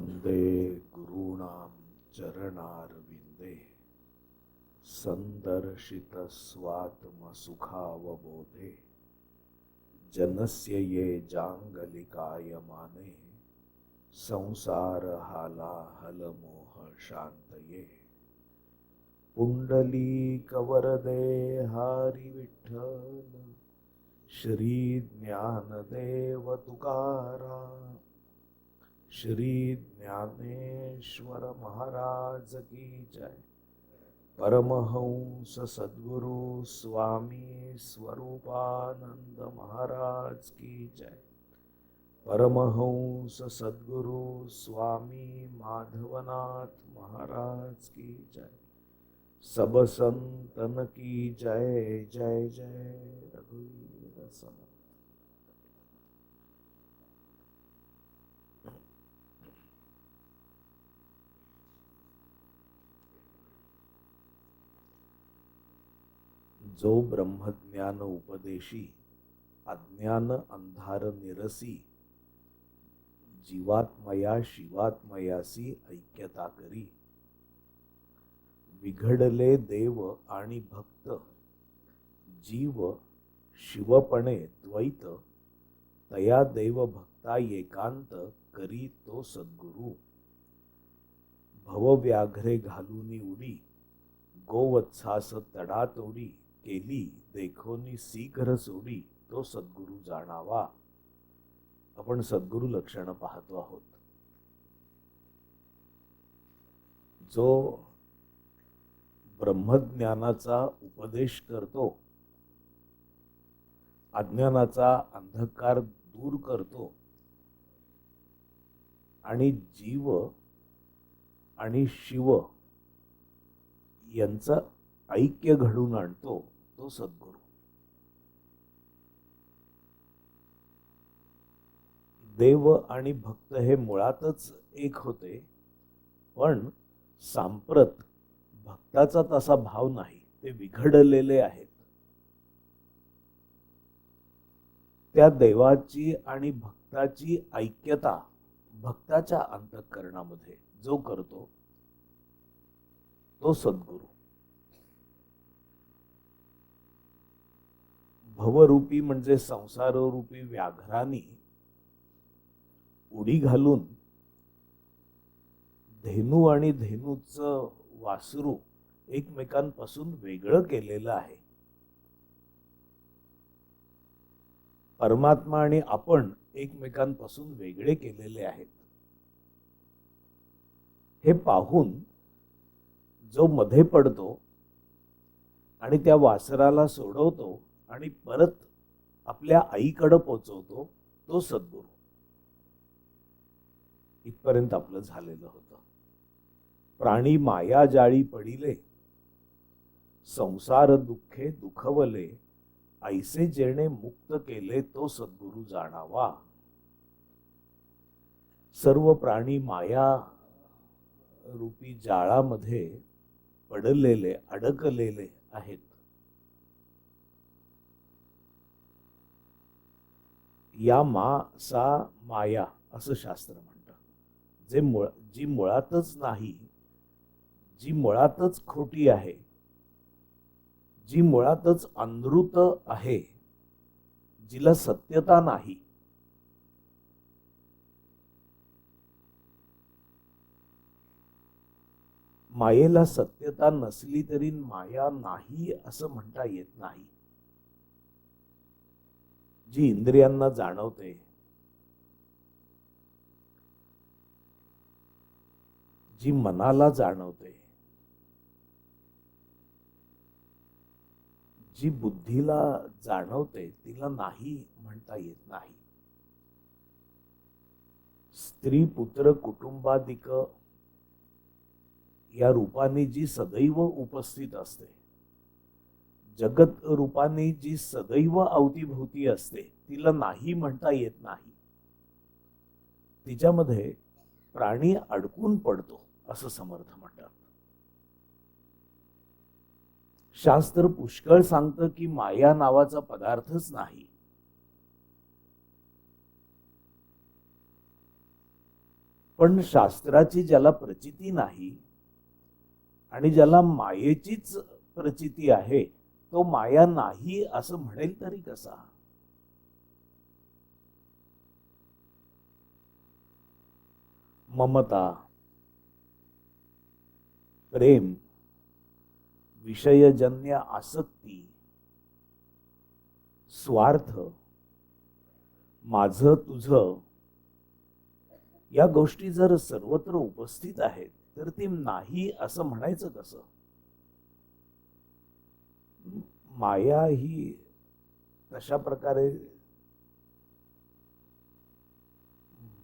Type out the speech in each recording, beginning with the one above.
वंदे गुरूणां चरणारविन्दे। सन्दर्शितस्वात्मसुखावबोधे। जनस्य ये जाङ्गलिकायमाने संसारहालाहलमोहशान्तये। पुण्डलीकवरदे हरिविठ्ठल। श्रीज्ञानदेव तुकारा श्री ज्ञानेश्वर महाराज की जय। परमहंस सद्गुरु स्वामी स्वरूपानंद महाराज की जय। परमहंस सद्गुरु स्वामी माधवनाथ महाराज की जय। सब संतन की जय जय जय, रघुवीर समर्थ जो ब्रह्मज्ञान उपदेशी अज्ञान अंधार निरसी जीवात्मया शिवात्मयासी ऐक्यता करी. विघडले देव आणि भक्त जीव शिवपणे द्वैत तया देव भक्ता एकांत करी तो सद्गुरु. भवव्याघ्रे घालूनी उडी गोवत्सास तडातोडी केली देखोनी शीघ्र सोडी तो सद्गुरु जाणावा. आपण सद्गुरु लक्षण पाहतो आहोत. जो ब्रह्मज्ञानाचा उपदेश करतो अज्ञानाचा अंधकार दूर करतो आणि जीव आणि शिव यांचं ऐक्य घडून आणतो तो सद्गुरू. देव आणि भक्त हे मुळातच एक होते पण सांप्रत भक्ताचा तसा भाव नाही ते विघडलेले आहेत. त्या देवाची आणि भक्ताची ऐक्यता भक्ताच्या अंतःकरणामध्ये जो करतो तो सद्गुरू. भवरूपी म्हणजे संसाररूपी व्याघ्रानी उडी घालून धेनू आणि धेनूचं वासरू एकमेकांपासून वेगळं केलेलं आहे. परमात्मा आणि आपण एकमेकांपासून वेगळे केलेले आहेत. हे पाहून जो मध्ये पडतो आणि त्या वासराला सोडवतो आणि परत आपल्या आईकडं पोचवतो तो सद्गुरू. इथपर्यंत आपलं झालेलं होतं. प्राणी माया जाळी पडिले संसार दुःखे दुखवले ऐसे जेणे मुक्त केले तो सद्गुरू जाणावा. सर्व प्राणी माया रूपी जाळामध्ये पडलेले अडकलेले आहेत. या मा सा माया असं शास्त्र म्हणतं. जे मुळ जी मुळातच नाही जी मुळातच खोटी आहे जी मुळातच अनृत आहे जिला सत्यता नाही. मायेला सत्यता नसली तरी माया नाही असं म्हणता येत नाही. जी इंद्रियांना जाणवते. जी मनाला जाणवते. जी बुद्धीला जाणवते तिला नाही म्हणता येत नाही. स्त्री पुत्र कुटुंबादिक या रूपाने जी सदैव उपस्थित असते. जगत रूपाने जी सदैव अवतीभोवती असते तिला नाही म्हणता येत नाही. तिच्यामध्ये प्राणी अडकून पडतो असं समर्थ म्हणतात. शास्त्र पुष्कळ सांगतं की माया नावाचा पदार्थच नाही. पण शास्त्राची ज्याला प्रचिती नाही आणि ज्याला मायेचीच प्रचिती आहे तो माया नाही असं म्हणेल तरी कसा? ममता प्रेम विषयजन्य आसक्ती स्वार्थ माझ तुझ या गोष्टी जर सर्वत्र उपस्थित आहेत तर ती नाही असं म्हणायचं कसं? माया ही कशा प्रकारे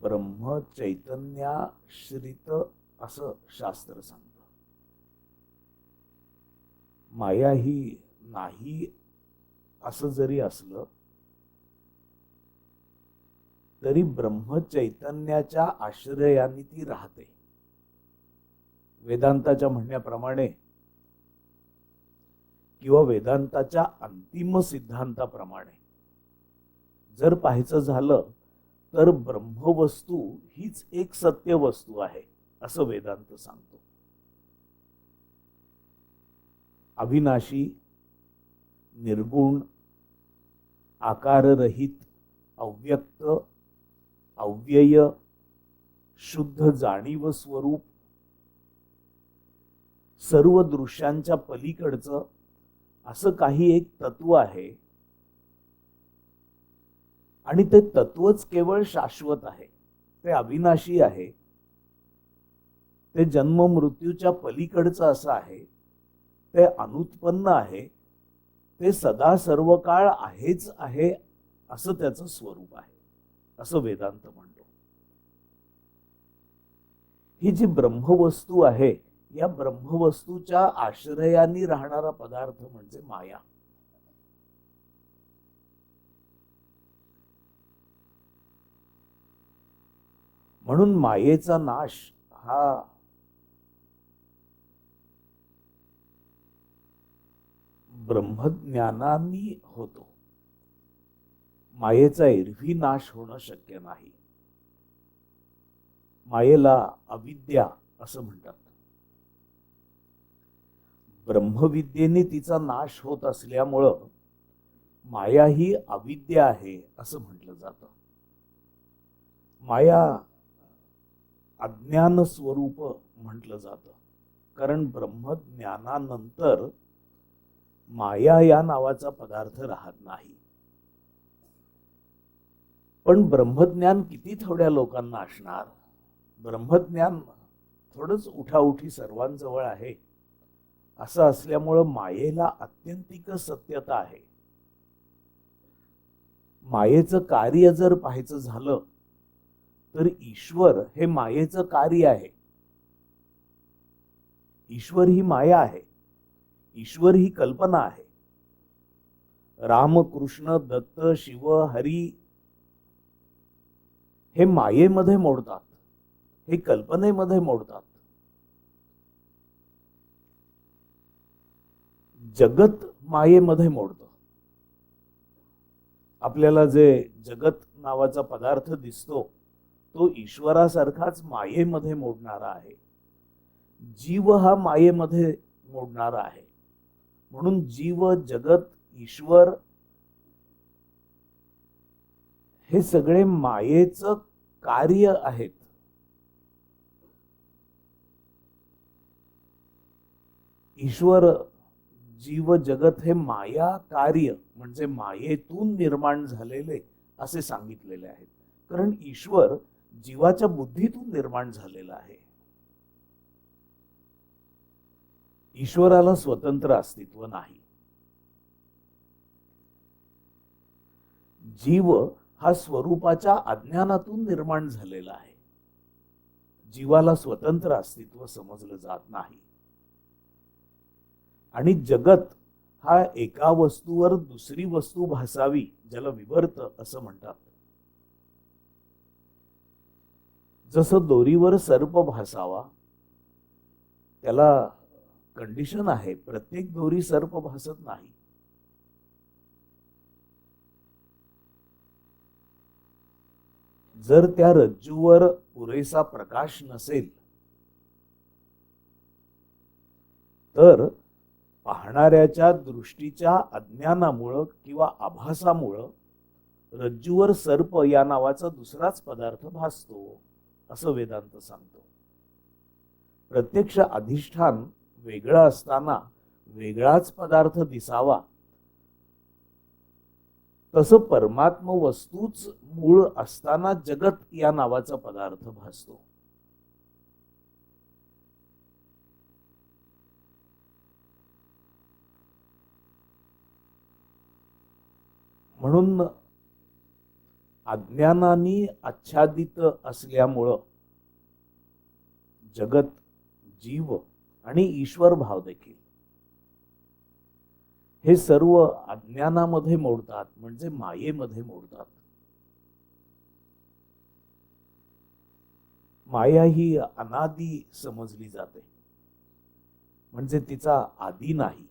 ब्रह्म चैतन्याश्रित असं शास्त्र सांगत. माया ही नाही असं जरी असलं तरी ब्रह्म चैतन्याच्या आश्रयाने ती राहते. वेदांताच्या म्हणण्याप्रमाणे किंवा वेदांताच्या अंतिम सिद्धांताप्रमाणे. जर पाहायचं झालं तर ब्रह्मवस्तू हीच एक सत्य वस्तू आहे असं वेदांत सांगतो. अविनाशी निर्गुण आकाररहित अव्यक्त अव्यय शुद्ध जाणीव स्वरूप सर्व दृश्यांच्या पलीकडचं असं काही एक तत्व आहे. आणि ते तत्वच केवळ शाश्वत आहे. ते अविनाशी आहे. ते जन्म मृत्यूच्या पलीकडचं असं आहे. ते अनुत्पन्न आहे. ते सदा सर्व काळ आहेच आहे असं त्याचं स्वरूप आहे. असं वेदांत म्हणतो. ही जी ब्रह्मवस्तू आहे या ब्रह्मवस्तूच्या आश्रयाने राहणारा पदार्थ म्हणजे माया. म्हणून मायेचा नाश हा ब्रह्मज्ञानानी होतो. मायेचा एरवी नाश होणं शक्य नाही. मायेला अविद्या असं म्हणतात. ब्रह्मविद्येने तिचा नाश होत असल्यामुळं माया ही अविद्या आहे असं म्हटलं जातं. माया अज्ञान स्वरूप म्हटलं जातं. कारण ब्रह्मज्ञानानंतर माया या नावाचा पदार्थ राहत नाही. पण ब्रह्मज्ञान किती थोड्या लोकांना असणार? ब्रह्मज्ञान थोडंच उठाउठी सर्वांजवळ आहे. असं असल्यामुळं मायेला अत्यंतिक सत्यता आहे. मायेचं कार्य जर पाहायचं झालं तर ईश्वर हे मायेचं कार्य आहे. ईश्वर ही माया आहे. ईश्वर ही कल्पना आहे. राम कृष्ण दत्त शिव हरी हे मायेमध्ये मोडतात. हे कल्पनेमध्ये मोडतात. जगत मायेमध्ये मोडतं. आपल्याला जे जगत नावाचा पदार्थ दिसतो तो ईश्वरासारखाच मायेमध्ये मोडणारा आहे. जीव हा मायेमध्ये मोडणारा आहे. म्हणून जीव जगत ईश्वर हे सगळे मायेचं कार्य आहेत. ईश्वर जीव जगत हे माया कार्य म्हणजे मायेतून निर्माण झालेले असे सांगितलेले आहेत. कारण ईश्वर जीवाच्या बुद्धीतून निर्माण झालेला आहे. ईश्वराला स्वतंत्र अस्तित्व नाही. जीव हा स्वरूपाच्या अज्ञानातून निर्माण झालेला आहे. जीवाला स्वतंत्र अस्तित्व समजलं जात नाही. आणि जगत हा एका वस्तूवर दुसरी वस्तू भासावी ज्याला विवर्त असं म्हणतात. जसं दोरीवर सर्प भासावा त्याला कंडिशन आहे प्रत्येक दोरी सर्प भासत नाही. जर त्या रज्जूवर पुरेसा प्रकाश नसेल तर पाहणाऱ्याच्या दृष्टीच्या अज्ञानामुळं किंवा आभासामुळं रज्जूवर सर्प या नावाचा दुसराच पदार्थ भासतो असं वेदांत सांगतो. प्रत्यक्ष अधिष्ठान वेगळं असताना वेगळाच पदार्थ दिसावा. तसं परमात्म वस्तूच मूळ असताना जगत या नावाचा पदार्थ भासतो. म्हणून अज्ञानाने आच्छादित असल्यामुळं जगत जीव आणि ईश्वर भाव देखील. हे सर्व अज्ञानामध्ये मोडतात म्हणजे मायेमध्ये मोडतात. माया ही अनादी समजली जाते. म्हणजे तिचा आदी नाही.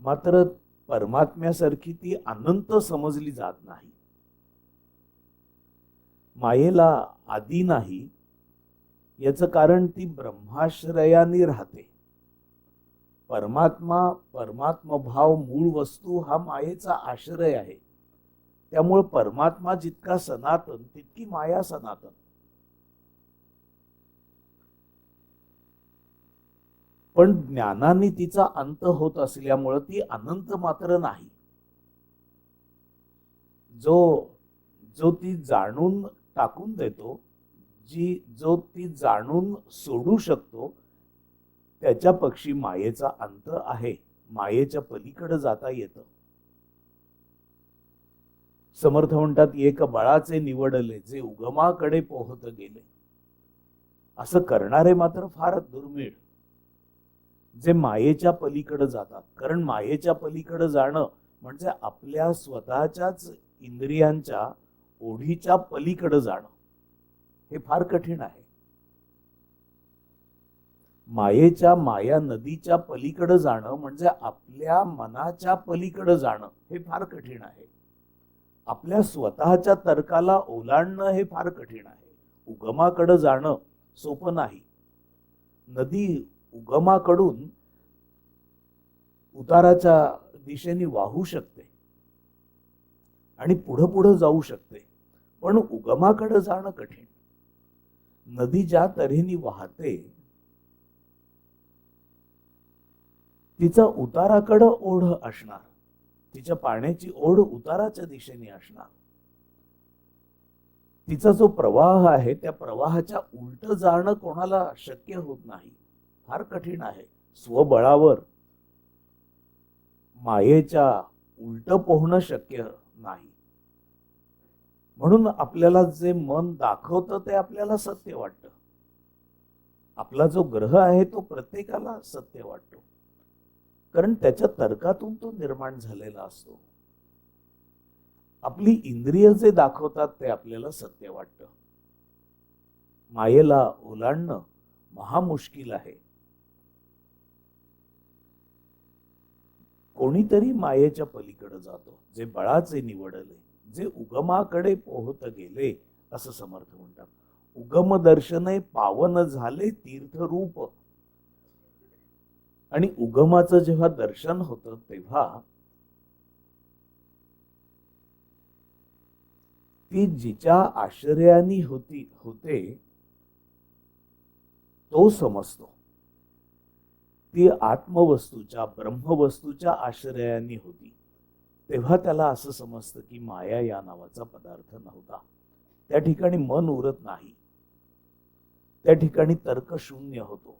मात्र परमात्म्यासारखी ती अनंत समजली जात नाही. मायेला आदी नाही याचं कारण ती ब्रह्माश्रयाने राहते. परमात्मा परमात्मभाव मूळ वस्तू हा मायेचा आश्रय आहे. त्यामुळे परमात्मा जितका सनातन तितकी माया सनातन. पण ज्ञानाने तिचा अंत होत असल्यामुळं ती अनंत मात्र नाही. जो जो ती जाणून टाकून देतो जी जो ती जाणून सोडू शकतो त्याच्या पक्षी मायेचा अंत आहे. मायेच्या पलीकडे जाता येतं. समर्थ म्हणतात एक बळाचे निवडले जे उगमाकडे पोहत गेले. असं करणारे मात्र फार दुर्मिळ. जे मायेच्या पलीकडे जातात. कारण मायेच्या पलीकडे जाणं म्हणजे आपल्या स्वतःच्याच इंद्रियांच्या ओढीच्या पलीकडे जाणं. हे फार कठीण आहे. मायेच्या माया नदीच्या पलीकडे जाणं म्हणजे आपल्या मनाच्या पलीकडे जाणं हे फार कठीण आहे. आपल्या स्वतःच्या तर्काला ओलांडणं हे फार कठीण आहे. उगमाकडे जाणं सोपं नाही. नदी उगमाकडून उताराच्या दिशेने वाहू शकते आणि पुढं पुढं जाऊ शकते. पण उगमाकडे जाणं कठीण. नदी ज्या तऱ्हेने वाहते तिचा उताराकडं ओढ असणार. तिच्या पाण्याची ओढ उताराच्या दिशेने असणार. तिचा जो प्रवाह आहे त्या प्रवाहाच्या उलट जाणं कोणाला शक्य होत नाही. फार कठीण आहे. स्वबळावर मायेच्या उलट पोहणं शक्य नाही. म्हणून आपल्याला जे मन दाखवतं ते आपल्याला सत्य वाटतं. आपला जो ग्रह आहे तो प्रत्येकाला सत्य वाटतो. कारण त्याच्या तर्कातून तो निर्माण झालेला असतो. आपली इंद्रिय जे दाखवतात ते आपल्याला सत्य वाटतं. मायेला ओलांडणं महामुश्किल आहे. कोणीतरी मायेच्या पलीकडे जातो. जे बळाचे निवडले जे उगमाकडे पोहत गेले असं समर्थ म्हणतात. उगम दर्शने पावन झाले तीर्थरूप. आणि उगमाचं जेव्हा दर्शन होतं तेव्हा ती जिच्या आश्रयानी होती होते तो समजतो. ती आत्मवस्तूच्या ब्रह्मवस्तूच्या आश्रयानी होती. तेव्हा त्याला असं समजतं की माया या नावाचा पदार्थ नव्हता. त्या ठिकाणी मन उरत नाही. त्या ठिकाणी तर्क शून्य होतो.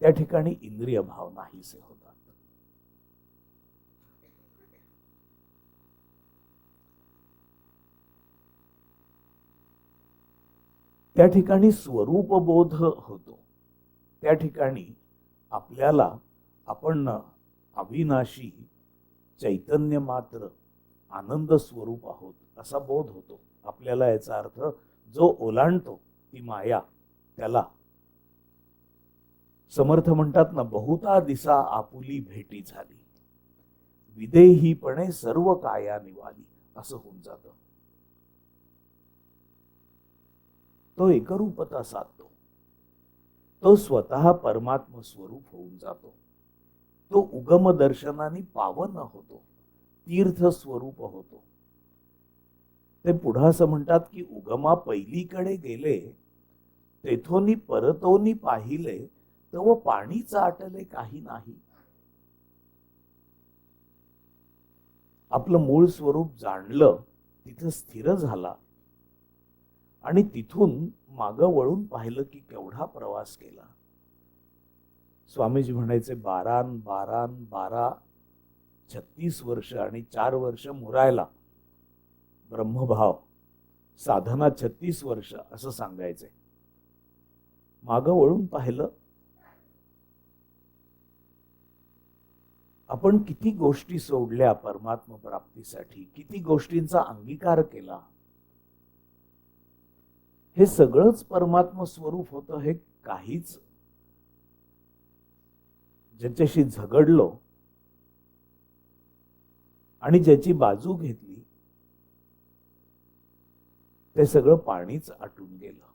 त्या ठिकाणी इंद्रिय भाव नाहीसे होतात. त्या ठिकाणी स्वरूप बोध होतो. त्या ठिकाणी आपल्याला आपण अविनाशी चैतन्य मात्र आनंद स्वरूप आहोत असा बोध होतो. आपल्याला याचा अर्थ जो ओलांडतो ती माया त्याला. समर्थ म्हणतात ना बहुता दिसा आपुली भेटी झाली. विदेहीपणे सर्व काया निवाली असं होऊन जातं. तो एकरूपता साधतो. तो स्वतः परमात्म स्वरूप होऊन जातो. तो उगम दर्शनाने पावन होतो. तीर्थ स्वरूप होतो. ते पुढं असं म्हणतात की उगमा पहिलीकडे गेले तेथोनी परतोनी पाहिले तव पाणी चाटले काही नाही. आपलं मूळ स्वरूप जाणलं तिथं स्थिर झाला. आणि तिथून मागं वळून पाहिलं की केवढा प्रवास केला. स्वामीजी म्हणायचे बारान बारान बारा छत्तीस वर्ष आणि चार वर्ष मुरायला. ब्रह्मभाव साधना छत्तीस वर्ष असं सांगायचे. मागं वळून पाहिलं. आपण किती गोष्टी सोडल्या परमात्म प्राप्तीसाठी किती गोष्टींचा अंगीकार केला. हे सगळंच परमात्म स्वरूप होतं हे काहीच ज्याच्याशी झगडलो आणि ज्याची बाजू घेतली ते सगळं पाणीच आटून गेलं.